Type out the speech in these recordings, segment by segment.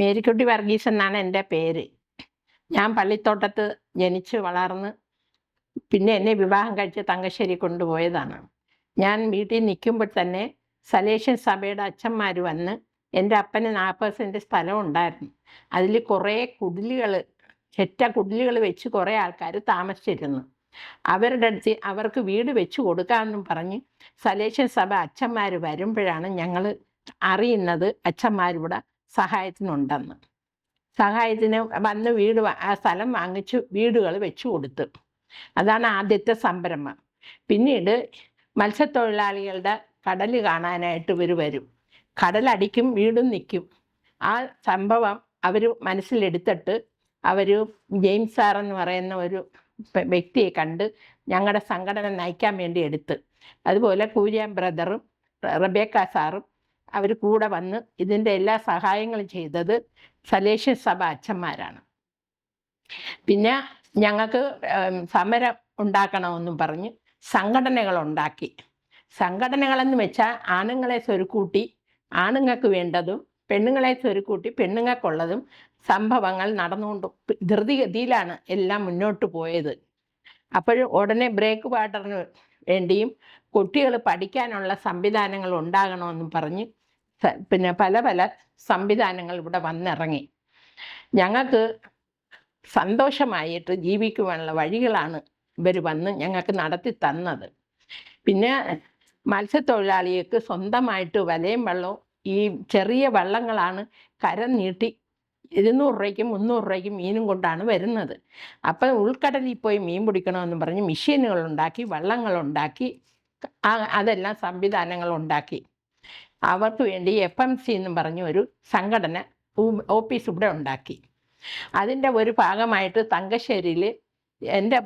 മേരിക്കുട്ടി വർഗീസ് എന്നാണ് എന്റെ പേര്. ഞാൻ പള്ളിത്തോട്ടത്ത് ജനിച്ച് വളർന്ന് പിന്നെ എന്നെ വിവാഹം കഴിച്ച് തങ്കശ്ശേരി കൊണ്ടുപോയതാണ്. ഞാൻ വീട്ടിൽ നിൽക്കുമ്പോൾ തന്നെ സലേഷ്യൻ സഭയുടെ അച്ഛന്മാർ വന്ന് എന്റെ അപ്പന് നാൽപ്പത് സെന്റ് സ്ഥലം ഉണ്ടായിരുന്നു. അതിൽ കുറേ കുടിലുകൾ ചെറ്റ കുടിലുകൾ വെച്ച് കുറേ ആൾക്കാർ താമസിച്ചിരുന്നു. അവരുടെ അടുത്ത് അവർക്ക് വീട് വെച്ച് കൊടുക്കാമെന്നും പറഞ്ഞ് സലേഷ്യൻ സഭ അച്ഛന്മാർ വരുമ്പോഴാണ് ഞങ്ങൾ അറിയുന്നത് അച്ഛന്മാരിവിടെ സഹായത്തിനുണ്ടെന്ന്. സഹായത്തിന് വന്ന് വീട് ആ സ്ഥലം വാങ്ങിച്ച് വീടുകൾ വെച്ചു കൊടുത്തു. അതാണ് ആദ്യത്തെ സംരംഭം. പിന്നീട് മത്സ്യത്തൊഴിലാളികളുടെ കടൽ കാണാനായിട്ട് ഇവർ വരും. കടലടിക്കും വീടും നിൽക്കും ആ സംഭവം അവർ മനസ്സിലെടുത്തിട്ട് അവർ ജെയിംസ് സാർ എന്ന് പറയുന്ന ഒരു വ്യക്തിയെ കണ്ട് ഞങ്ങളുടെ സംഘടന നയിക്കാൻ വേണ്ടി എടുത്ത്. അതുപോലെ കൂരിയാൻ ബ്രദറും റബേക്ക സാറും അവർ കൂടെ വന്ന് ഇതിന്റെ എല്ലാ സഹായങ്ങളും ചെയ്തത് സലേഷ്യൻ സഭ അച്ഛന്മാരാണ്. പിന്നെ ഞങ്ങൾക്ക് സമരം ഉണ്ടാക്കണമെന്നും പറഞ്ഞ് സംഘടനകൾ ഉണ്ടാക്കി. സംഘടനകളെന്ന് വെച്ചാൽ ആണുങ്ങളെ സ്വരുക്കൂട്ടി ആണുങ്ങൾക്ക് വേണ്ടതും പെണ്ണുങ്ങളെ സ്വരുക്കൂട്ടി പെണ്ണുങ്ങൾക്കുള്ളതും സംഭവങ്ങൾ നടന്നുകൊണ്ട് ധൃതിഗതിയിലാണ് എല്ലാം മുന്നോട്ട് പോയത്. അപ്പോഴും ഉടനെ ബ്രേക്ക് വാട്ടറിന് വേണ്ടിയും കുട്ടികൾ പഠിക്കാനുള്ള സംവിധാനങ്ങൾ ഉണ്ടാകണമെന്നും പറഞ്ഞ് പിന്നെ പല പല സംവിധാനങ്ങൾ ഇവിടെ വന്നിറങ്ങി. ഞങ്ങൾക്ക് സന്തോഷമായിട്ട് ജീവിക്കുവാനുള്ള വഴികളാണ് ഇവർ വന്ന് ഞങ്ങൾക്ക് നടത്തി തന്നത്. പിന്നെ മത്സ്യത്തൊഴിലാളികൾക്ക് സ്വന്തമായിട്ട് വലയും വെള്ളവും ഈ ചെറിയ വള്ളങ്ങളാണ് കരം നീട്ടി ഇരുന്നൂറ് രൂപയ്ക്കും മുന്നൂറ് രൂപയ്ക്കും മീനും കൊണ്ടാണ് വരുന്നത്. അപ്പം ഉൾക്കടലിൽ പോയി മീൻ പിടിക്കണമെന്ന് പറഞ്ഞ് മെഷീനുകൾ ഉണ്ടാക്കി വള്ളങ്ങൾ ഉണ്ടാക്കി അതെല്ലാം സംവിധാനങ്ങൾ ഉണ്ടാക്കി. അവർക്ക് വേണ്ടി എഫ് എം സി എന്ന് പറഞ്ഞ ഒരു സംഘടന ഓഫീസ് ഇവിടെ ഉണ്ടാക്കി. അതിന്റെ ഒരു ഭാഗമായിട്ട് തങ്കശ്ശേരിയിൽ എന്റെ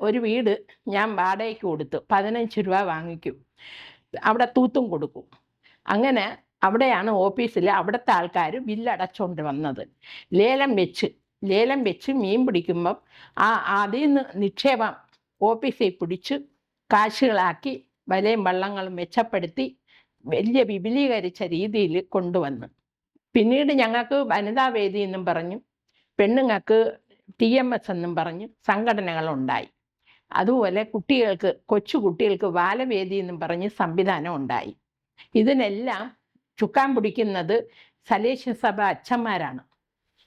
ഒരു വീട് ഞാൻ വാടകയ്ക്ക് കൊടുത്തു. പതിനഞ്ച് രൂപ വാങ്ങിക്കും. അവിടെ തൂത്തും കൊടുക്കും. അങ്ങനെ അവിടെയാണ് ഓഫീസിൽ അവിടുത്തെ ആൾക്കാർ ബില്ലടച്ചുകൊണ്ട് വന്നത്. ലേലം വെച്ച് ലേലം വെച്ച് മീൻ പിടിക്കുമ്പം ആ അതിൽ നിന്ന് നിക്ഷേപം ഓഫീസിൽ പിടിച്ച് കാശുകളാക്കി വലയും വള്ളങ്ങളും മെച്ചപ്പെടുത്തി വലിയ വിപുലീകരിച്ച രീതിയിൽ കൊണ്ടുവന്നു. പിന്നീട് ഞങ്ങൾക്ക് വനിതാ വേദി എന്നും പറഞ്ഞു പെണ്ണുങ്ങൾക്ക് ടി എം എസ് എന്നും പറഞ്ഞ് സംഘടനകളുണ്ടായി. അതുപോലെ കുട്ടികൾക്ക് കൊച്ചു കുട്ടികൾക്ക് ബാലവേദി എന്നും പറഞ്ഞ് സംവിധാനം ഉണ്ടായി. ഇതിനെല്ലാം ചുക്കാൻ പിടിക്കുന്നത് സലേഷ്യ സഭ അച്ഛന്മാരാണ്.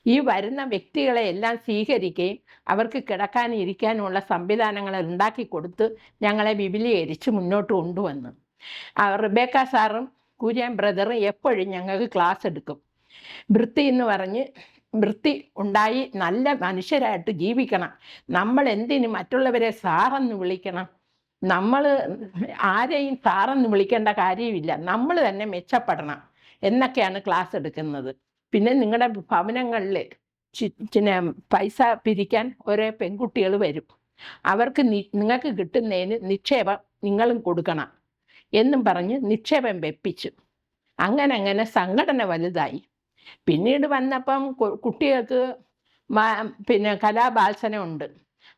ഈ വരുന്ന വ്യക്തികളെ എല്ലാം സ്വീകരിക്കുകയും അവർക്ക് കിടക്കാൻ ഇരിക്കാനുള്ള സംവിധാനങ്ങൾ ഉണ്ടാക്കി കൊടുത്ത് ഞങ്ങളെ വിപുലീകരിച്ച് മുന്നോട്ട് കൊണ്ടുവന്നു. റിബേക്ക സാറും കുര്യൻ ബ്രദറും എപ്പോഴും ഞങ്ങൾക്ക് ക്ലാസ് എടുക്കും. വൃത്തി എന്ന് പറഞ്ഞ് വൃത്തി ഉണ്ടായി നല്ല മനുഷ്യരായിട്ട് ജീവിക്കണം. നമ്മൾ എന്തിന് മറ്റുള്ളവരെ സാറെന്ന് വിളിക്കണം? നമ്മൾ ആരെയും സാറെന്ന് വിളിക്കേണ്ട കാര്യമില്ല. നമ്മൾ തന്നെ മെച്ചപ്പെടണം എന്നൊക്കെയാണ് ക്ലാസ് എടുക്കുന്നത്. പിന്നെ നിങ്ങളുടെ ഭവനങ്ങളിൽ പിന്നെ പൈസ പിരിക്കാൻ ഓരോ പെൺകുട്ടികൾ വരും. അവർക്ക് നിങ്ങൾക്ക് കിട്ടുന്നതിന് നിക്ഷേപം നിങ്ങളും കൊടുക്കണം. എന്നും പറഞ്ഞ് നിക്ഷേപം വെപ്പിച്ചു. അങ്ങനെ അങ്ങനെ സംഘടന വലുതായി. പിന്നീട് വന്നപ്പം കുട്ടികൾക്ക് പിന്നെ കലാബാത്സനമുണ്ട്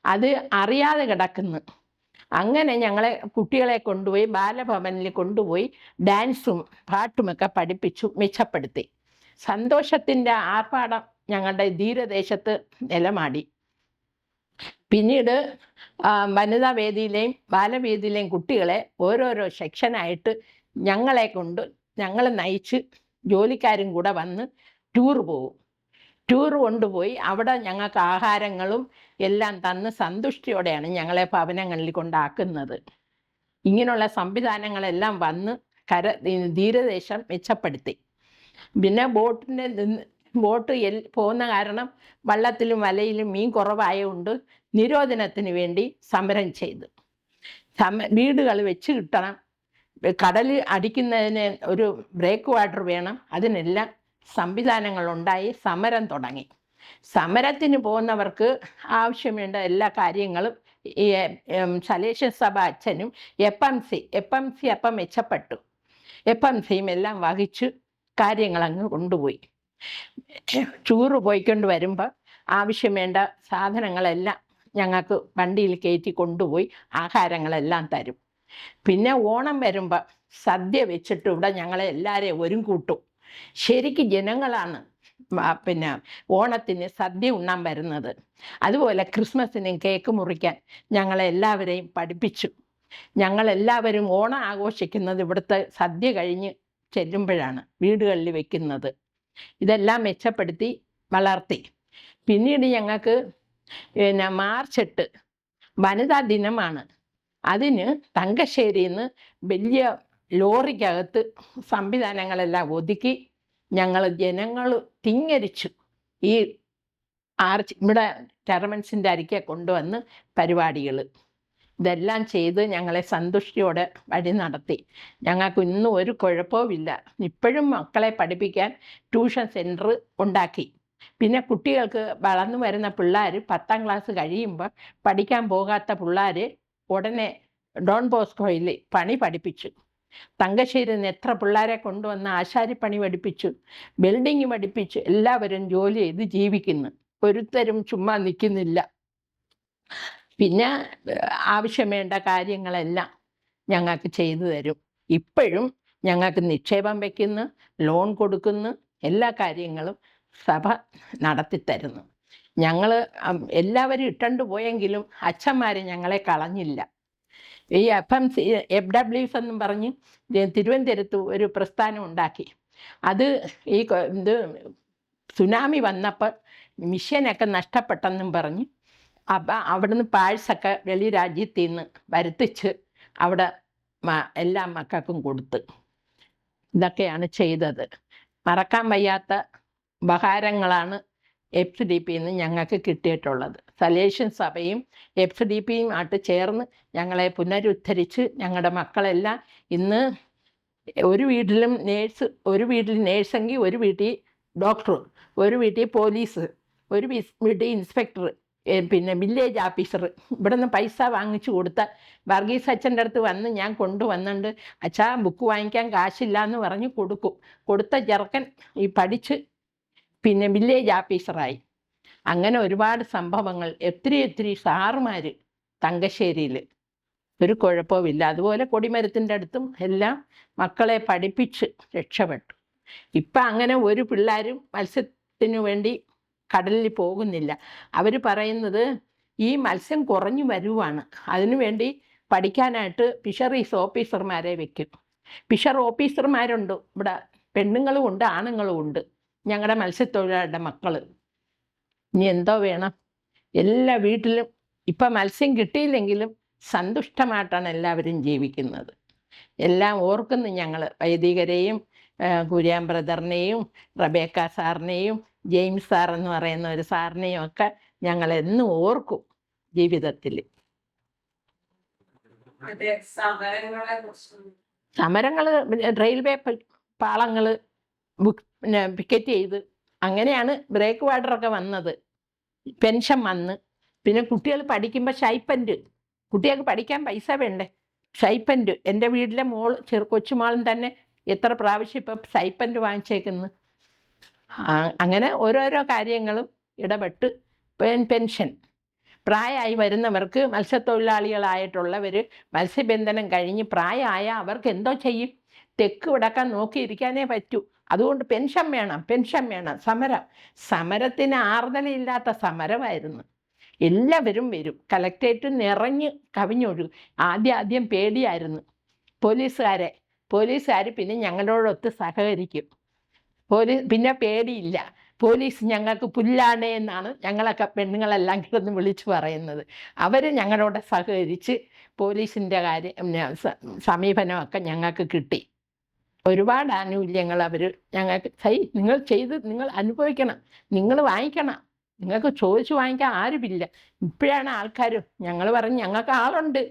അത് അറിയാതെ കിടക്കുന്നു. അങ്ങനെ ഞങ്ങളെ കുട്ടികളെ കൊണ്ടുപോയി ബാലഭവനിൽ കൊണ്ടുപോയി ഡാൻസും പാട്ടുമൊക്കെ പഠിപ്പിച്ചു മെച്ചപ്പെടുത്തി. സന്തോഷത്തിന്റെ ആർഭാടം ഞങ്ങളുടെ ധീരദേശത്ത് നിലമാടി. പിന്നീട് വനിതാ വേദിയിലെയും ബാലവേദിയിലെയും കുട്ടികളെ ഓരോരോ സെക്ഷനായിട്ട് ഞങ്ങളെ കൊണ്ട് ഞങ്ങളെ നയിച്ച് ജോലിക്കാരും കൂടെ വന്ന് ടൂർ പോകും. ടൂർ കൊണ്ടുപോയി അവിടെ ഞങ്ങൾക്ക് ആഹാരങ്ങളും എല്ലാം തന്ന് സന്തുഷ്ടിയോടെയാണ് ഞങ്ങളെ ഭവനങ്ങളിൽ കൊണ്ടാക്കുന്നത്. ഇങ്ങനെയുള്ള സംവിധാനങ്ങളെല്ലാം വന്ന് കര ധീരദേശം മെച്ചപ്പെടുത്തി. പിന്നെ ബോട്ടിന്റെ ബോട്ട് എൽ പോകുന്ന കാരണം വള്ളത്തിലും വലയിലും മീൻ കുറവായതുകൊണ്ട് നിരോധനത്തിന് വേണ്ടി സമരം ചെയ്തു. സമ വീടുകൾ വെച്ച് കിട്ടണം. കടൽ അടിക്കുന്നതിന് ഒരു ബ്രേക്ക് വാട്ടർ വേണം. അതിനെല്ലാം സംവിധാനങ്ങൾ ഉണ്ടായി. സമരം തുടങ്ങി. സമരത്തിന് പോകുന്നവർക്ക് ആവശ്യം വേണ്ട എല്ലാ കാര്യങ്ങളും. ഈ ഉം, സലേഷ്യ സഭ അച്ഛനും F M C F M C അപ്പം മെച്ചപ്പെട്ടു. എഫ് എം സിയും എല്ലാം വഹിച്ച് കാര്യങ്ങളങ്ങ് കൊണ്ടുപോയി. ചൂറ് പോയിക്കൊണ്ട് വരുമ്പോൾ ആവശ്യം വേണ്ട സാധനങ്ങളെല്ലാം ഞങ്ങൾക്ക് വണ്ടിയിൽ കയറ്റി കൊണ്ടുപോയി ആഹാരങ്ങളെല്ലാം തരും. പിന്നെ ഓണം വരുമ്പോൾ സദ്യ വെച്ചിട്ട് ഇവിടെ ഞങ്ങളെ എല്ലാവരെയും ഒരു കൂട്ടും. ശരിക്കും ജനങ്ങളാണ് പിന്നെ ഓണത്തിന് സദ്യ ഉണ്ണാൻ വരുന്നത്. അതുപോലെ ക്രിസ്മസിന് കേക്ക് മുറിക്കാൻ ഞങ്ങളെ എല്ലാവരെയും പഠിപ്പിച്ചു. ഞങ്ങളെല്ലാവരും ഓണം ആഘോഷിക്കുന്നത് ഇവിടുത്തെ സദ്യ കഴിഞ്ഞ് ചെല്ലുമ്പോഴാണ് വീടുകളിൽ വെക്കുന്നത്. ഇതെല്ലാം മെച്ചപ്പെടുത്തി വളർത്തി. പിന്നീട് ഞങ്ങൾക്ക് പിന്നെ മാർച്ച് എട്ട് വനിതാ ദിനമാണ്. അതിന് തങ്കശ്ശേരിയിൽ നിന്ന് വലിയ ലോറിക്കകത്ത് സംവിധാനങ്ങളെല്ലാം ഒതുക്കി ഞങ്ങൾ ജനങ്ങൾ തിങ്ങരിച്ചു. ഈ ആർച്ച് ഇവിടെ ടെർമൻസിന്റെ അരിക്കെ കൊണ്ടുവന്ന് പരിപാടികൾ ഇതെല്ലാം ചെയ്ത് ഞങ്ങളെ സന്തുഷ്ടിയോടെ വഴി നടത്തി. ഞങ്ങൾക്ക് ഇന്നും ഒരു കുഴപ്പവുമില്ല. ഇപ്പോഴും മക്കളെ പഠിപ്പിക്കാൻ ട്യൂഷൻ സെന്റർ ഉണ്ടാക്കി. പിന്നെ കുട്ടികൾക്ക് വളർന്നു വരുന്ന പിള്ളേർ പത്താം ക്ലാസ് കഴിയുമ്പോൾ പഠിക്കാൻ പോകാത്ത പിള്ളേർ ഉടനെ ഡോൺ ബോസ്കോയിൽ പണി പഠിപ്പിച്ചു. തങ്കശ്ശേരിയിൽ നിന്ന് എത്ര പിള്ളേരെ കൊണ്ടുവന്ന് ആശാരിപ്പണി പഠിപ്പിച്ചു. ബിൽഡിങ് പഠിപ്പിച്ചു എല്ലാവരും ജോലി ചെയ്ത് ജീവിക്കുന്നു. ഒരുത്തരും ചുമ്മാ നിൽക്കുന്നില്ല. പിന്നെ ആവശ്യം വേണ്ട കാര്യങ്ങളെല്ലാം ഞങ്ങൾക്ക് ചെയ്തു തരും. ഇപ്പോഴും ഞങ്ങൾക്ക് നിക്ഷേപം വയ്ക്കുന്നു ലോൺ കൊടുക്കുന്നു എല്ലാ കാര്യങ്ങളും സഭ നടത്തിത്തരുന്നു. ഞങ്ങൾ എല്ലാവരും ഇട്ടണ്ട് പോയെങ്കിലും അച്ഛന്മാർ ഞങ്ങളെ കളഞ്ഞില്ല. ഈ എഫ് എം സി എഫ് ഡബ്ല്യൂസ് എന്നും പറഞ്ഞ് തിരുവനന്തപുരത്ത് ഒരു പ്രസ്ഥാനം ഉണ്ടാക്കി. അത് ഈ ഇത് സുനാമി വന്നപ്പോൾ മിഷ്യനൊക്കെ നഷ്ടപ്പെട്ടെന്നും പറഞ്ഞ് അപ്പം അവിടുന്ന് പാഴ്സൊക്കെ വെളി രാജ്യത്തിൽ നിന്ന് വരുത്തിച്ച് അവിടെ എല്ലാ മക്കൾക്കും കൊടുത്ത്. ഇതൊക്കെയാണ് ചെയ്തത്. മറക്കാൻ വയ്യാത്ത ഉപഹാരങ്ങളാണ് എഫ് ഡി പിയിൽ നിന്ന് ഞങ്ങൾക്ക് കിട്ടിയിട്ടുള്ളത്. സലേഷ്യൻ സഭയും എഫ് ഡി പിയും ആയിട്ട് ചേർന്ന് ഞങ്ങളെ പുനരുദ്ധരിച്ച് ഞങ്ങളുടെ മക്കളെല്ലാം ഇന്ന് ഒരു വീട്ടിലും നേഴ്സ് ഒരു വീട്ടിൽ നേഴ്സെങ്കിൽ ഒരു വീട്ടിൽ ഡോക്ടർ ഒരു വീട്ടിൽ പോലീസ് ഒരു വീട്ടിൽ ഇൻസ്പെക്ടർ പിന്നെ വില്ലേജ് ഓഫീസർ. ഇവിടെ നിന്ന് പൈസ വാങ്ങിച്ചു കൊടുത്ത വർഗീസ് അച്ഛന്റെ അടുത്ത് വന്ന് ഞാൻ കൊണ്ടുവന്നുണ്ട് അച്ഛാ ബുക്ക് വാങ്ങിക്കാൻ കാശില്ല എന്ന് പറഞ്ഞ് കൊടുക്കും. കൊടുത്ത ചെറുക്കൻ ഈ പഠിച്ച് പിന്നെ വില്ലേജ് ഓഫീസറായി അങ്ങനെ ഒരുപാട് സംഭവങ്ങൾ ഒത്തിരി ഒത്തിരി സാറുമാർ തങ്കശ്ശേരിയിൽ ഒരു കുഴപ്പവുമില്ല. അതുപോലെ കൊടിമരത്തിന്റെ അടുത്തും എല്ലാം മക്കളെ പഠിപ്പിച്ച് രക്ഷപ്പെട്ടു. ഇപ്പം അങ്ങനെ ഒരു പിള്ളേരും മത്സ്യത്തിനു വേണ്ടി കടലിൽ പോകുന്നില്ല. അവർ പറയുന്നത് ഈ മത്സ്യം കുറഞ്ഞു വരുവാണ്. അതിനുവേണ്ടി പഠിക്കാനായിട്ട് ഫിഷറീസ് ഓഫീസർമാരെ വെക്കും. ഫിഷർ ഓഫീസർമാരുണ്ട്. ഇവിടെ പെണ്ണുങ്ങളും ഉണ്ട് ആണുങ്ങളും ഉണ്ട്. ഞങ്ങളുടെ മത്സ്യത്തൊഴിലാളിയുടെ മക്കൾ ഇനി എന്തോ വേണം. എല്ലാ വീട്ടിലും ഇപ്പം മത്സ്യം കിട്ടിയില്ലെങ്കിലും സന്തുഷ്ടമായിട്ടാണ് എല്ലാവരും ജീവിക്കുന്നത്. എല്ലാം ഓർക്കുന്നു ഞങ്ങൾ വൈദികരെയും കുര്യാൻ ബ്രദറിനെയും റബേക്ക സാറിനെയും ജെയിംസ് സാർ എന്ന് പറയുന്ന ഒരു സാറിനെയും ഒക്കെ ഞങ്ങൾ എന്നും ഓർക്കും ജീവിതത്തിൽ സമരങ്ങൾ റെയിൽവേ പാളങ്ങൾ പിന്നെ പിക്കറ്റ് ചെയ്ത്. അങ്ങനെയാണ് ബ്രേക്ക് വാട്ടറൊക്കെ വന്നത്. പെൻഷൻ വന്ന്. പിന്നെ കുട്ടികൾ പഠിക്കുമ്പോൾ ഷൈപ്പന്റ് കുട്ടികൾക്ക് പഠിക്കാൻ പൈസ വേണ്ടേ? ഷൈപ്പന്റ് എന്റെ വീട്ടിലെ മോൾ ചെറു കൊച്ചുമോളും തന്നെ എത്ര പ്രാവശ്യം ഇപ്പം ഷൈപ്പന്റ് വാങ്ങിച്ചേക്കുന്നു? അങ്ങനെ ഓരോരോ കാര്യങ്ങളും ഇടപെട്ട് പെൻഷൻ പ്രായമായി വരുന്നവർക്ക് മത്സ്യത്തൊഴിലാളികളായിട്ടുള്ളവർ മത്സ്യബന്ധനം കഴിഞ്ഞ് പ്രായമായ അവർക്ക് എന്തോ ചെയ്യും? തെക്ക് വിടക്കാൻ നോക്കിയിരിക്കാനേ പറ്റൂ. അതുകൊണ്ട് പെൻഷൻ വേണം പെൻഷൻ വേണം. സമരം. സമരത്തിന് ആർദ്രതയില്ലാത്ത സമരമായിരുന്നു. എല്ലാവരും വരും. കലക്ട്രേറ്റ് നിറഞ്ഞ് കവിഞ്ഞൊഴുകും. ആദ്യം ആദ്യം പേടിയായിരുന്നു. പോലീസുകാരെ. പോലീസുകാർ പിന്നെ ഞങ്ങളോടൊത്ത് സഹകരിക്കും. പോലീസ് പിന്നെ പേടിയില്ല. പോലീസ് ഞങ്ങൾക്ക് പുല്ലാണ് എന്നാണ് ഞങ്ങളൊക്കെ പെണ്ണുങ്ങളെല്ലാം കിടന്ന് വിളിച്ചു പറയുന്നത്. അവർ ഞങ്ങളോട് സഹകരിച്ച് പോലീസിന്റെ കാര്യം സമീപനമൊക്കെ ഞങ്ങൾക്ക് കിട്ടി. ഒരുപാട് ആനുകൂല്യങ്ങൾ അവർ ഞങ്ങൾക്ക് കൈ നിങ്ങൾ ചെയ്ത് നിങ്ങൾ അനുഭവിക്കണം നിങ്ങൾ വാങ്ങിക്കണം. നിങ്ങൾക്ക് ചോദിച്ചു വാങ്ങിക്കാൻ ആരുമില്ല. ഇപ്പോഴാണ് ആൾക്കാർ ഞങ്ങൾ പറഞ്ഞ് ഞങ്ങൾക്ക് ആളുണ്ട്.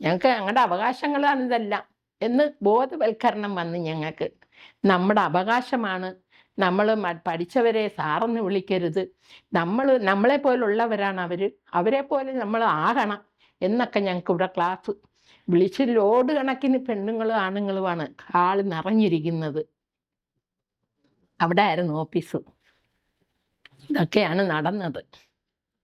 ഞങ്ങൾക്ക് ഞങ്ങളുടെ അവകാശങ്ങളാണ് ഇതെല്ലാം എന്ന് ബോധവൽക്കരണം വന്ന് ഞങ്ങൾക്ക്. നമ്മുടെ അവകാശമാണ്. നമ്മൾ പഠിച്ചവരെ സാറെന്ന് വിളിക്കരുത്. നമ്മൾ നമ്മളെ പോലുള്ളവരാണ് അവർ അവരെ. പോലെ നമ്മൾ ആകണം എന്നൊക്കെ ഞങ്ങൾക്ക് ഇവിടെ ക്ലാസ് വിളിച്ച് ലോഡ് കണക്കിന് പെണ്ണുങ്ങളും ആണുങ്ങളുമാണ് ആൾ നിറഞ്ഞിരിക്കുന്നത്. അവിടെ ആയിരുന്നു ഓഫീസ്. ഇതൊക്കെയാണ് നടന്നത്.